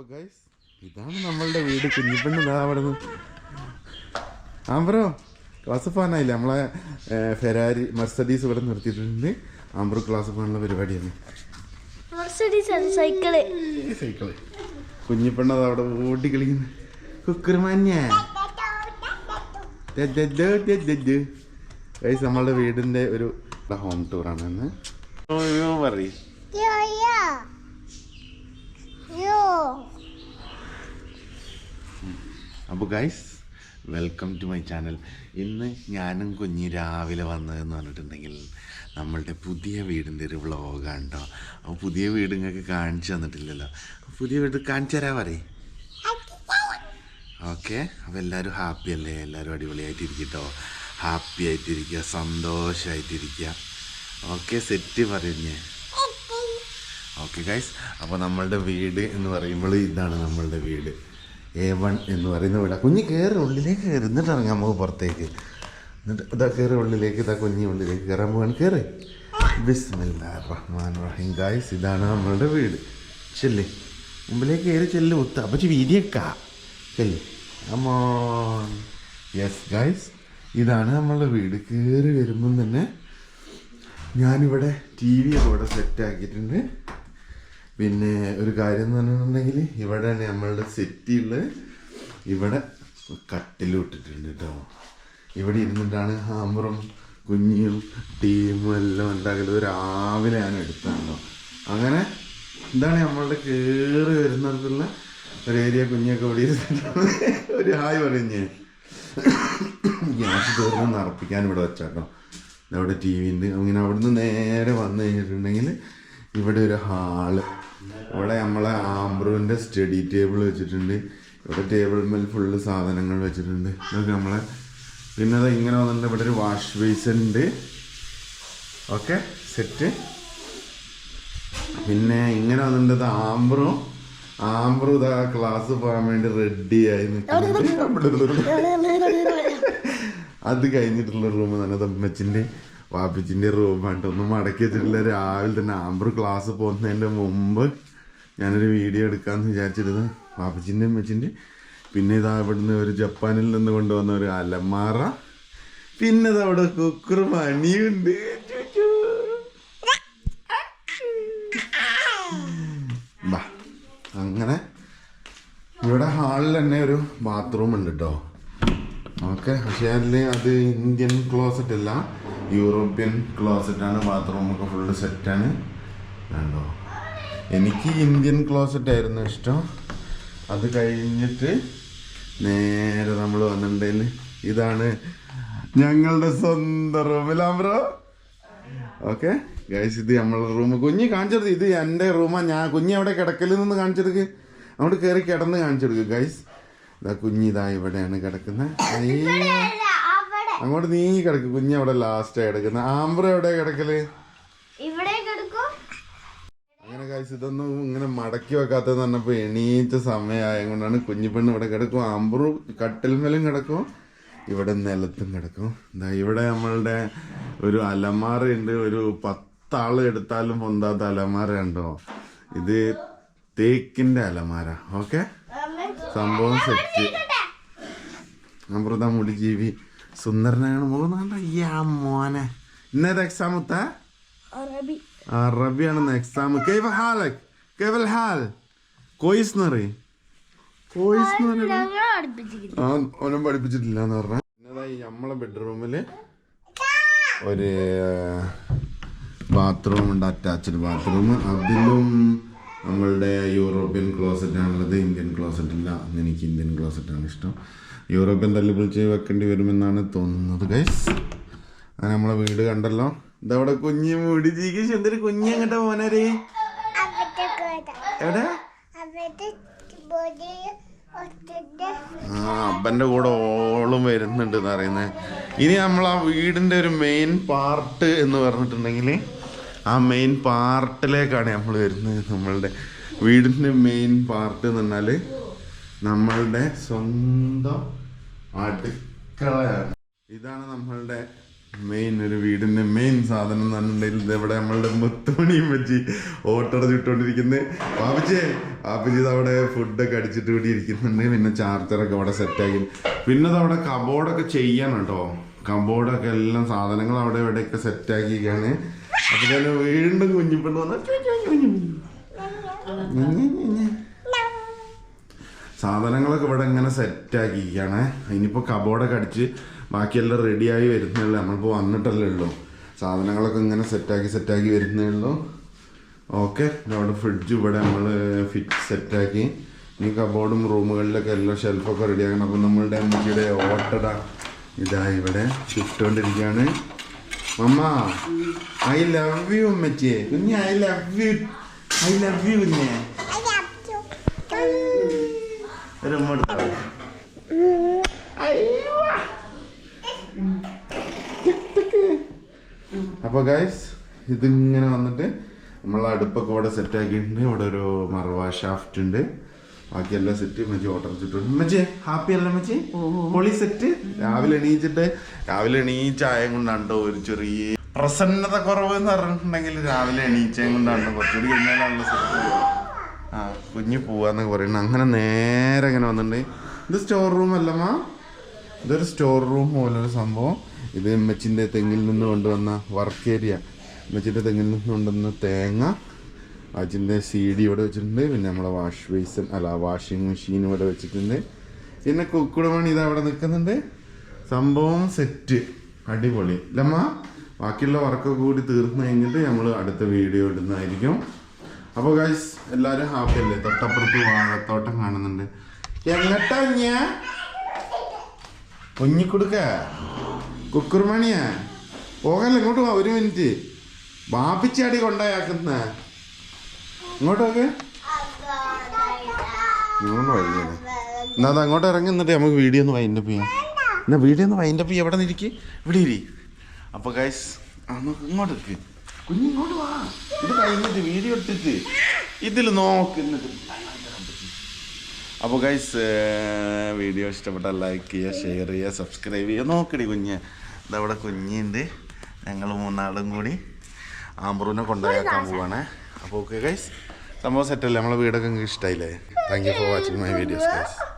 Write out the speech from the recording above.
അപ്പൊ ഗൈസ് ഇതാണ് നമ്മളുടെ വീട്. കുഞ്ഞിപ്പെണ്ണ് ഇതാ അവിടെ നിന്ന്. ആംബ്രോ ക്ലാസ് ഫാനായില്ലേ നമ്മളെ ഫെരാരി മർസഡീസ് ഇവിടെ നിർത്തിയിട്ടുണ്ട്. ആംബ്രോ ക്ലാസ് ഫാനുള്ള പരിപാടിയാണ്. സൈക്കിൾ സൈക്കിൾ കുഞ്ഞിപ്പെണ്ണ അത് അവിടെ ഓടി കളിക്കുന്നു കുക്കുറുമാന്യ ഗൈസ് നമ്മളുടെ വീടിന്റെ ഒരു ഹോം ടൂറാണ് ആണ് പറയും. അപ്പോൾ guys welcome to my channel ഇന്ന് ഞാനും കുഞ്ഞി രാവിലെ വന്നതെന്ന് പറഞ്ഞിട്ടുണ്ടെങ്കിൽ നമ്മളുടെ പുതിയ വീടിന്റെ ഒരു വ്ളോഗാണ് കേട്ടോ അപ്പോൾ പുതിയ വീട് നിങ്ങൾക്ക് കാണിച്ചു തന്നിട്ടില്ലല്ലോ. പുതിയ വീട് കാണിച്ചു തരാൻ പറയും. ഓക്കെ അപ്പോൾ എല്ലാവരും ഹാപ്പി അല്ലേ? എല്ലാവരും അടിപൊളിയായിട്ടിരിക്കട്ടോ. ഹാപ്പി ആയിട്ടിരിക്കുക സന്തോഷമായിട്ടിരിക്കുക ഓക്കെ സെറ്റ് പറഞ്ഞേ ഓക്കെ ഗൈസ് അപ്പോൾ നമ്മളുടെ വീട് എന്ന് പറയുമ്പോൾ ഇതാണ് നമ്മളുടെ വീട്. എ വൺ എന്ന് പറയുന്ന വീട്. കുഞ്ഞ് കയറി ഉള്ളിലേക്ക് കയറി എന്നിട്ട് ഇറങ്ങാം നമുക്ക് പുറത്തേക്ക്. എന്നിട്ട് ഇതാ കയറി ഉള്ളിലേക്ക് ഇതാ കുഞ്ഞി ഉള്ളിലേക്ക് കയറാൻ പോകാൻ കയറി ബിസ്മില്ലാ റഹ്മാൻ റഹീം ഗായ്സ് ഇതാണ് നമ്മളുടെ വീട്. ചെല്ലേ. മുമ്പിലേക്ക് കയറി ചെല്ല് ഒത്ത. അപ്പച്ചി വീതിയേക്കാ. ചെല്ല്. അമ്മോ യെസ് ഗായ്സ് ഇതാണ് നമ്മളുടെ വീട്. കയറി വരുമ്പം തന്നെ ഞാനിവിടെ ടി വി ഒക്കെ ഇവിടെ സെറ്റ് പിന്നെ ഒരു കാര്യം എന്ന് പറഞ്ഞിട്ടുണ്ടെങ്കിൽ ഇവിടെ നമ്മളുടെ സെറ്റിയിൽ ഇവിടെ കട്ടിലിട്ടിട്ടുണ്ട് കേട്ടോ ഇവിടെ ഇരുന്നിട്ടാണ് ഹാമറും കുഞ്ഞും ടീമും എല്ലാം ഉണ്ടാക്കുന്നത് രാവിലെ ഞാൻ എടുത്താണല്ലോ അങ്ങനെ എന്താണ് നമ്മളുടെ കയറി വരുന്നിടത്തുള്ള ഒരു ഏരിയ കുഞ്ഞൊക്കെ ഇവിടെ ഇരുന്നിട്ടാണ് ഒരു ഹായ് പറഞ്ഞ് ഗ്യാസ് തീർന്ന് നിറപ്പിക്കാൻ ഇവിടെ വെച്ചാട്ടോ അവിടെ ടി വി ഉണ്ട് അങ്ങനെ അവിടുന്ന് നേരെ വന്നു കഴിഞ്ഞിട്ടുണ്ടെങ്കിൽ ഇവിടെ ഒരു ഹാൾ. ഇവിടെ നമ്മളെ ആംബ്രുവിന്റെ സ്റ്റഡി ടേബിൾ വെച്ചിട്ടുണ്ട്. ഇവിടെ ടേബിൾ മേൽ ഫുള്ള് സാധനങ്ങൾ വെച്ചിട്ടുണ്ട്. ഇതൊക്കെ നമ്മളെ പിന്നെ അത് ഇങ്ങനെ വന്നിട്ടുണ്ട്. ഇവിടെ ഒരു വാഷ് ബേസിൻ ഉണ്ട്. ഓക്കെ സെറ്റ് പിന്നെ ഇങ്ങനെ വന്നിട്ടുണ്ട് ആംബ്രും ആംബ്രു ഇതാ ക്ലാസ് പോകാൻ വേണ്ടി റെഡി ആയി നിൽക്കുന്നുണ്ട്. അത് കഴിഞ്ഞിട്ടുള്ള റൂം തന്നെ തമ്മച്ചിന്റെ വാപ്പിച്ചിന്റെ റൂം ഒന്നും മടക്കി വെച്ചിട്ടില്ല. രാവിലെ തന്നെ ആമ്പർ ക്ലാസ് പോകുന്നതിന്റെ മുമ്പ് ഞാനൊരു വീഡിയോ എടുക്കാമെന്ന് വിചാരിച്ചിരുന്നു. വാപ്പിച്ചിന്റെ അമ്മച്ചിന്റെ പിന്നെ ഇതാ ഇവിടുന്ന് ഒരു ജപ്പാനിൽ നിന്ന് കൊണ്ടുവന്ന ഒരു അലമാറ. പിന്നെ അവിടെ കുക്കർ മണിയുണ്ട് അങ്ങനെ ഇവിടെ ഹാളിൽ തന്നെ ഒരു ബാത്റൂം ഉണ്ട് കേട്ടോ ഓക്കെ പക്ഷേ അതിൽ അത് ഇന്ത്യൻ ക്ലോസറ്റ് അല്ല. യൂറോപ്യൻ ക്ലോസറ്റാണ് ബാത്റൂമൊക്കെ ഫുള്ള് സെറ്റാണ് വേണ്ടോ എനിക്ക് ഇന്ത്യൻ ക്ലോസറ്റായിരുന്നു ഇഷ്ടം. അത് കഴിഞ്ഞിട്ട് നേരെ നമ്മൾ വന്നിട്ടുണ്ടെങ്കിൽ ഇതാണ് ഞങ്ങളുടെ സ്വന്തം ബ്രോ ഓക്കെ ഗൈസ് ഇത് നമ്മളെ റൂം കുഞ്ഞ് കാണിച്ചെടുത്ത് ഇത് എന്റെ റൂമാണ് ഞാൻ കുഞ്ഞ് അവിടെ കിടക്കലിൽ നിന്ന് കാണിച്ചെടുക്ക്. അവിടെ കയറി കിടന്ന് കാണിച്ചെടുക്കും ഗൈസ് ഇതാ കുഞ്ഞിതാ ഇവിടെയാണ് കിടക്കുന്നത്. അങ്ങോട്ട് നീ കിടക്ക്. കുഞ്ഞ് അവിടെ ലാസ്റ്റ് കിടക്കുന്ന. ആംബ്ര എവിടെ കിടക്കൽ? അങ്ങനെ ഗൈസ് ഇതൊന്നും ഇങ്ങനെ മടക്കി വെക്കാത്തതെന്ന് പറഞ്ഞപ്പോൾ എണീറ്റ സമയമായ കൊണ്ടാണ് കുഞ്ഞു പെണ്ണ് ഇവിടെ കിടക്കും. ആംബ്രു കട്ടിൽമേലും കിടക്കും. ഇവിടെ നിലത്തും കിടക്കും. എന്താ ഇവിടെ നമ്മളുടെ ഒരു അലമാറയുണ്ട് ഒരു പത്താൾ എടുത്താലും പൊന്താത്ത അലമാര ഉണ്ടോ ഇത് തേക്കിന്റെ അലമാര. ഓക്കെ? സംഭവം സെറ്റ്. അമൃത മുടി ജീവി സുന്ദരനാണ് പോകുന്നുണ്ടോ യാ മോനെ. ഇന്നേത് എക്സാം ഉത്താ? അറബി. അറബിയാണ് എക്സാം കൈവ ഹാലക് കേവൽ ഹാൽ. കോയിസ് എന്നറി കോയിസ് ഒന്നും പഠിപ്പിച്ചിട്ടില്ല എന്ന് പറഞ്ഞാൽ പിന്നതായി നമ്മളെ ബെഡ്റൂമിൽ ഒരു ബാത്റൂം ഉണ്ട് അറ്റാച്ച്ഡ് ബാത്റൂം അതിലും നമ്മളുടെ യൂറോപ്യൻ ക്ലോസറ്റ് ആണുള്ളത് ഇന്ത്യൻ ക്ലോസറ്റ് ഇല്ല എനിക്ക് ഇന്ത്യൻ ക്ലോസറ്റ് ആണ് ഇഷ്ടം. യൂറോപ്യൻ തല്ലി പൊളിച്ച് വെക്കേണ്ടി വരുമെന്നാണ് തോന്നുന്നത് ഗൈസ് അങ്ങനെ നമ്മളെ വീട് കണ്ടല്ലോ. ഇതവിടെ കുഞ്ഞ് മുടി ജീക്ക് എന്തൊരു കുഞ്ഞ് എങ്ങോട്ടാ പോനാരേ എവിടെ? ആ അപ്പന്റെ കൂടെ ഓളും വരുന്നുണ്ട് എന്ന് പറയുന്നത്. ഇനി നമ്മൾ ആ വീടിന്റെ ഒരു മെയിൻ പാർട്ട് എന്ന് പറഞ്ഞിട്ടുണ്ടെങ്കിൽ ആ മെയിൻ പാർട്ടിലേക്കാണ് നമ്മൾ വരുന്നത്. നമ്മളുടെ വീടിന്റെ മെയിൻ പാർട്ട് എന്ന് പറഞ്ഞാൽ നമ്മളുടെ സ്വന്തം അടുക്കളയാണ്. ഇതാണ് നമ്മളുടെ മെയിൻ ഒരു വീടിന്റെ മെയിൻ സാധനം എന്ന് പറഞ്ഞിട്ടുണ്ടെങ്കിൽ ഇത് ഇവിടെ നമ്മളുടെ മുത്തുമണിയും വെച്ച് ഓട്ടട ചുട്ടുകൊണ്ടിരിക്കുന്നത് പാപ്പച്ചേ അവിടെ ഫുഡൊക്കെ അടിച്ചിട്ട് കൂടി ഇരിക്കുന്നുണ്ട്. പിന്നെ ചാർജറൊക്കെ അവിടെ സെറ്റാക്കി പിന്നെ അതവിടെ കബോർഡൊക്കെ ചെയ്യണം കേട്ടോ കബോർഡൊക്കെ എല്ലാം സാധനങ്ങൾ അവിടെ ഇവിടെയൊക്കെ സെറ്റാക്കിയൊക്കെയാണ് അപ്പൊ വീണ്ടും വീണ്ടും കുഞ്ഞിപ്പെട്ട് വന്ന സാധനങ്ങളൊക്കെ ഇവിടെ ഇങ്ങനെ സെറ്റാക്കിയിരിക്കുകയാണ് ഇനിയിപ്പോൾ കബോർഡൊക്കെ അടിച്ച് ബാക്കിയെല്ലാം റെഡിയായി വരുന്നേ ഉള്ളൂ നമ്മളിപ്പോൾ വന്നിട്ടല്ലേ ഉള്ളൂ. സാധനങ്ങളൊക്കെ ഇങ്ങനെ സെറ്റാക്കി സെറ്റാക്കി വരുന്നേ ഉള്ളൂ. ഓക്കെ അവിടെ ഫ്രിഡ്ജ് ഇവിടെ നമ്മൾ ഫിറ്റ് സെറ്റാക്കി ഇനി കബോർഡും റൂമുകളിലൊക്കെ എല്ലാം ഷെൽഫൊക്കെ റെഡിയാക്കണം അപ്പം നമ്മളുടെ അമ്മച്ചിയുടെ ഓട്ടട ഇതാ ഇവിടെ ചുട്ടുകൊണ്ടിരിക്കുകയാണ് മമ്മ ഐ ലവ് യു അമ്മച്ചിയെ കുഞ്ഞെ I love you I love you കുഞ്ഞെ. ഒരു ഉമ്മ എടുത്താ. അപ്പോൾ ഗൈസ് ഇതിങ്ങനെ വന്നിട്ട് നമ്മൾ അടുപ്പൊക്കെ ഇവിടെ സെറ്റ് ആക്കിയിട്ടുണ്ട്. ഇവിടെ ഒരു മറവ ഷാഫ്റ്റ് ഉണ്ട്. ബാക്കിയെല്ലാം സെറ്റ് മച്ചി ഓട്ടർ ചെയ്തിട്ടുണ്ട് മജി ഹാപ്പി അല്ല മച്ചി പൊളി സെറ്റ് രാവിലെ എണീച്ചിട്ട് രാവിലെ എണീച്ച കൊണ്ടാണ്ടോ കൊണ്ടാണ് ഒരു ചെറിയ പ്രസന്നത കുറവ് എന്ന് പറഞ്ഞിട്ടുണ്ടെങ്കിൽ രാവിലെ എണീച്ചയും കൊണ്ടാണ്ടോ കുറച്ചുകൂടി കഴിഞ്ഞാലുള്ള സെറ്റ് ആ കുഞ്ഞു പോവാന്നൊക്കെ പറയുന്നത് അങ്ങനെ നേരെ ഇങ്ങനെ വന്നിട്ടുണ്ട്. ഇത് സ്റ്റോർ റൂം അല്ലമ്മ ഇതൊരു സ്റ്റോർ റൂം പോലൊരു സംഭവം. ഇത് ഉമ്മച്ചിന്റെ തെങ്ങിൽ നിന്ന് കൊണ്ടുവന്ന വർക്ക് ഏരിയ മെച്ചിന്റെ തെങ്ങിൽ നിന്ന് കൊണ്ടുവന്ന തേങ്ങ. അജിന്റെ സി ഡി ഇവിടെ വെച്ചിട്ടുണ്ട്. പിന്നെ നമ്മുടെ വാഷ് ബേസൺ അല്ല വാഷിംഗ് മെഷീൻ ഇവിടെ വെച്ചിട്ടുണ്ട്. പിന്നെ കുക്കുടമണി ഇത് അവിടെ നിൽക്കുന്നുണ്ട്. സംഭവം സെറ്റ് അടിപൊളി. അല്ലമ്മ ബാക്കിയുള്ള വർക്കൊക്കെ കൂടി തീർന്നു കഴിഞ്ഞിട്ട് നമ്മൾ അടുത്ത വീഡിയോ ഇടുന്നതായിരിക്കും. അപ്പോൾ ഗൈസ് എല്ലാവരും ഹാപ്പി അല്ലേ? തൊട്ടപ്പുറത്ത് വാഴത്തോട്ടം കാണുന്നുണ്ട്. എങ്ങട്ടാ ഞാൻ കുഞ്ഞിക്കൊടുക്ക കുക്കുർമണിയാ പോകല്ലേ ഇങ്ങോട്ട് ഒരു മിനിറ്റ് ബാപ്പിച്ചാടി കൊണ്ടായാക്കുന്ന ഇങ്ങോട്ടൊക്കെ. ഇങ്ങോട്ട് വൈകിയാണ് എന്നാ അത് അങ്ങോട്ട് ഇറങ്ങി എന്നിട്ട് നമുക്ക് വീഡിയോ ഒന്ന് വൈൻഡപ്പ് ചെയ്യാം. എന്നാ വീഡിയോ ഒന്ന് വൈൻഡപ്പ് ചെയ്യാം. എവിടെ നിന്നിരിക്ക്? ഇവിടെ ഇരി. അപ്പോൾ ഗൈസ് ഇങ്ങോട്ട് എത്തി കുഞ്ഞ് ഇങ്ങോട്ട് വാ. ഇത് കഴിഞ്ഞിട്ട് വീഡിയോ എടുത്തിട്ട് ഇതിൽ നോക്കുന്നത് അപ്പോൾ ഗൈസ് വീഡിയോ ഇഷ്ടപ്പെട്ടാൽ ലൈക്ക് ചെയ്യുക ഷെയർ ചെയ്യുക സബ്സ്ക്രൈബ് ചെയ്യുക. നോക്കടി കുഞ്ഞ്. ഇതവിടെ കുഞ്ഞുണ്ട്. ഞങ്ങൾ മൂന്നാളും കൂടി. ആമ്പറൂനെ കൊണ്ടുപോയാക്കാൻ പോവാണ്. അപ്പോൾ ഓക്കെ ഗൈസ് സംഭവം സെറ്റല്ലേ നമ്മളെ വീടൊക്കെ നിങ്ങൾക്ക് ഇഷ്ടമായില്ലേ thank you for watching my videos guys